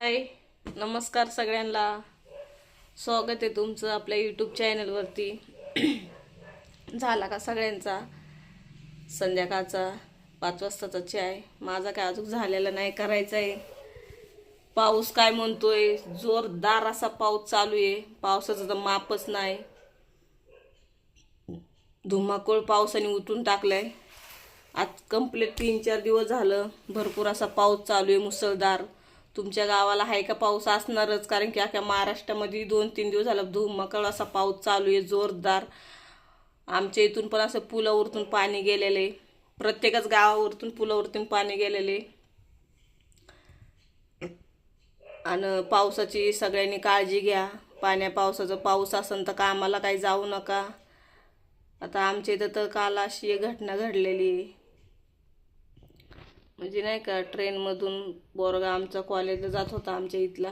हाय नमस्कार सगळ्यांना. स्वागत आहे तुमचं आपल्या यूट्यूब चॅनलवरती झाला का सगळ्यांचा? संध्याकाळचा पाच वाजताचा चाय माझा काय अजून झालेला नाही करायचा आहे. पाऊस काय म्हणतोय? जोरदार असा पाऊस चालू आहे. पावसाचं तर मापच नाही. धुमाकूळ पावसाने उठून टाकलाय. आज कंप्लीट तीन चार दिवस झालं. भरपूर असा पाऊस चालू आहे मुसळधार. तुमच्या गावाला आहे का पाऊस असणारच? कारण की अख्या महाराष्ट्रामध्ये दोन तीन दिवस झालं धुमकळ असा पाऊस चालू आहे जोरदार. आमच्या इथून पण असं पुलावरतून पाणी गेलेले. प्रत्येकच गावावरतून पुलावरतून पाणी गेलेले. आणि पावसाची सगळ्यांनी काळजी घ्या. पाण्या पावसाचं पाऊस असेल तर कामाला काही जाऊ नका. आता आमच्या इथं तर काल अशी एक घटना घडलेली. आहे म्हणजे नाही का ट्रेनमधून बोरगा आमचा कॉलेजला जात होता आमच्या इथला.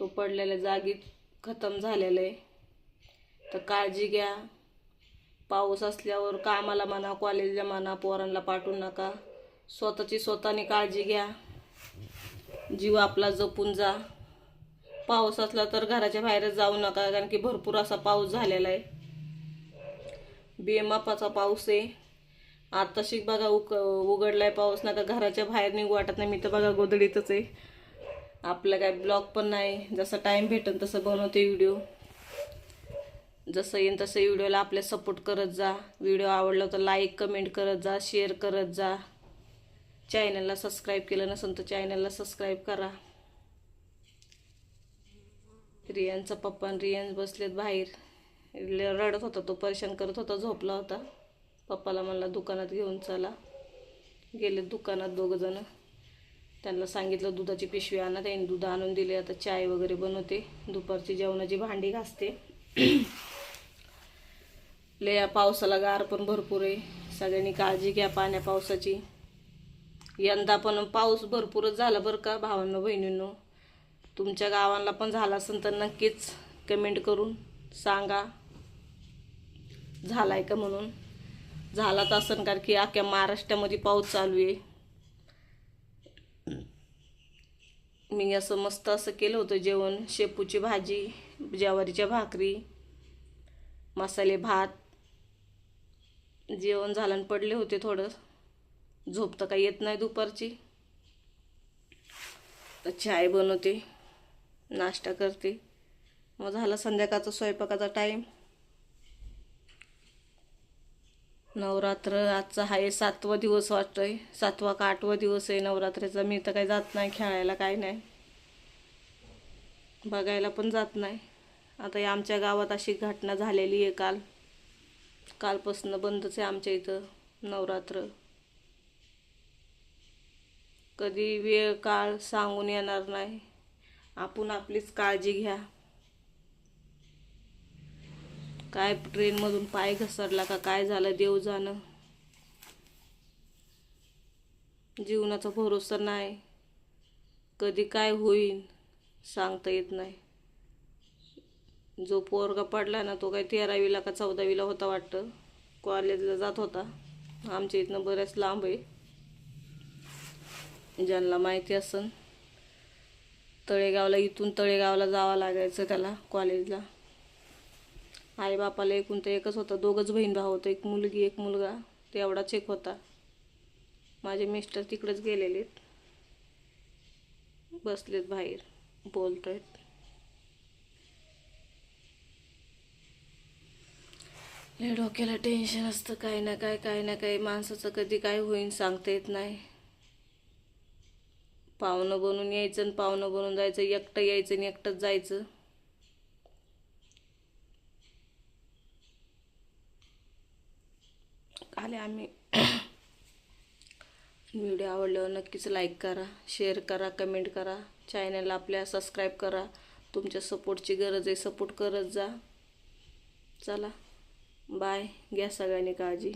तो पडलेल्या जागीत खतम झालेला आहे. तर काळजी घ्या. पाऊस असल्यावर कामाला म्हणा कॉलेजला म्हणा पोरांना पाठवू नका. स्वतःची स्वतःने काळजी घ्या. जीव आपला जपून जा. पाऊस असला तर घराच्या बाहेरच जाऊ नका कारण की भरपूर असा पाऊस झालेला आहे. बेमापाचा पाऊस आहे. आताशी बघा उक उघडलाय पाऊस नका घराच्या बाहेर निघू वाटत नाही. मी तर बघा गोदडीतच आहे. आपलं काय ब्लॉग पण नाही. जसं टाईम भेटेल तसं बनवते व्हिडिओ जसं येईन तसं व्हिडिओला आपल्या सपोर्ट करत जा. व्हिडिओ आवडला तर लाईक कमेंट करत जा शेअर करत जा. चॅनलला सबस्क्राईब केलं नसेल तर चॅनलला सबस्क्राईब करा. रियांचा पप्पा आणि रियान बसलेत बाहेर. ल- रडत होता तो परेशान करत होता झोपला होता. पप्पाला म्हणला दुकानात घेऊन चला. गेले दुकानात दोघं जण. त्यांना सांगितलं दुधाची पिशवी आणा त्यांनी दूध आणून दिले. आता चाय वगैरे बनवते. दुपारची जेवणाची भांडी घासते. लया पावसाला गार पण भरपूर आहे. सगळ्यांनी काळजी घ्या पाण्या पावसाची. यंदा पण पाऊस भरपूरच झाला बरं का भावांनो बहिणींनो. तुमच्या गावांना पण झाला असेल तर नक्कीच कमेंट करून सांगा. झाला आहे का म्हणून? झालाच असन कारण की अख्ख्या महाराष्ट्रामध्ये पाऊस चालू आहे. मी असं मस्त असं केलं होतं जेवण शेपूची भाजी ज्वारीच्या भाकरी मसाले भात. जेवण झालं आणि पडले होते थोडं. झोप तर काही येत नाही दुपारची. तर चाय बनवते नाश्ता करते. मग झाला संध्याकाळचा स्वयंपाकाचा टाईम नवरात्र आजचा आहे सातवा दिवस वाटतोय. सातवा का आठवा दिवस आहे नवरात्रीचा. मी तर काही जात नाही खेळायला काय नाही. बघायला पण जात नाही. आता या आमच्या गावात अशी घटना झालेली आहे काल. कालपासून बंदच आहे आमच्या इथं नवरात्र. कधी वेळ काळ सांगून येणार नाही. आपण आपलीच काळजी घ्या. काय ट्रेनमधून पाय घसरला का काय झालं देव जाणं. जीवनाचा भरोसा नाही. कधी काय होईल सांगता येत नाही. जो पोरगा पडला ना तो काय तेरावीला का चौदावीला होता वाटतं. कॉलेजला जात होता. आमच्या इथनं बऱ्याच लांब आहे. ज्यांना माहिती असन तळेगावला इथून तळेगावला जावं लागायचं त्याला कॉलेजला. आई बापाला एकूण तर एकच होता. दोघंच बहीण भाऊ होतं. एक मुलगी एक मुलगा. ते एवढाच एक होता. माझे मिस्टर तिकडेच गेलेलेत बसलेत बाहेर. बोलत आहेत हे डोक्याला टेन्शन असतं. काय ना काय काय ना काय माणसाचं कधी काय होईन सांगता येत नाही. पाहुणं बनून यायचं आणि पाहुणं बनून जायचं. एकटं यायचं आणि एकटंच जायचं. आले आम्ही. व्हिडिओ आवडल्यावर नक्कीच लाईक करा शेअर करा कमेंट करा. चॅनलला आपल्या सबस्क्राईब करा. तुमच्या सपोर्टची गरज आहे सपोर्ट करत जा. चला बाय घ्या सगळ्यांनी काळजी.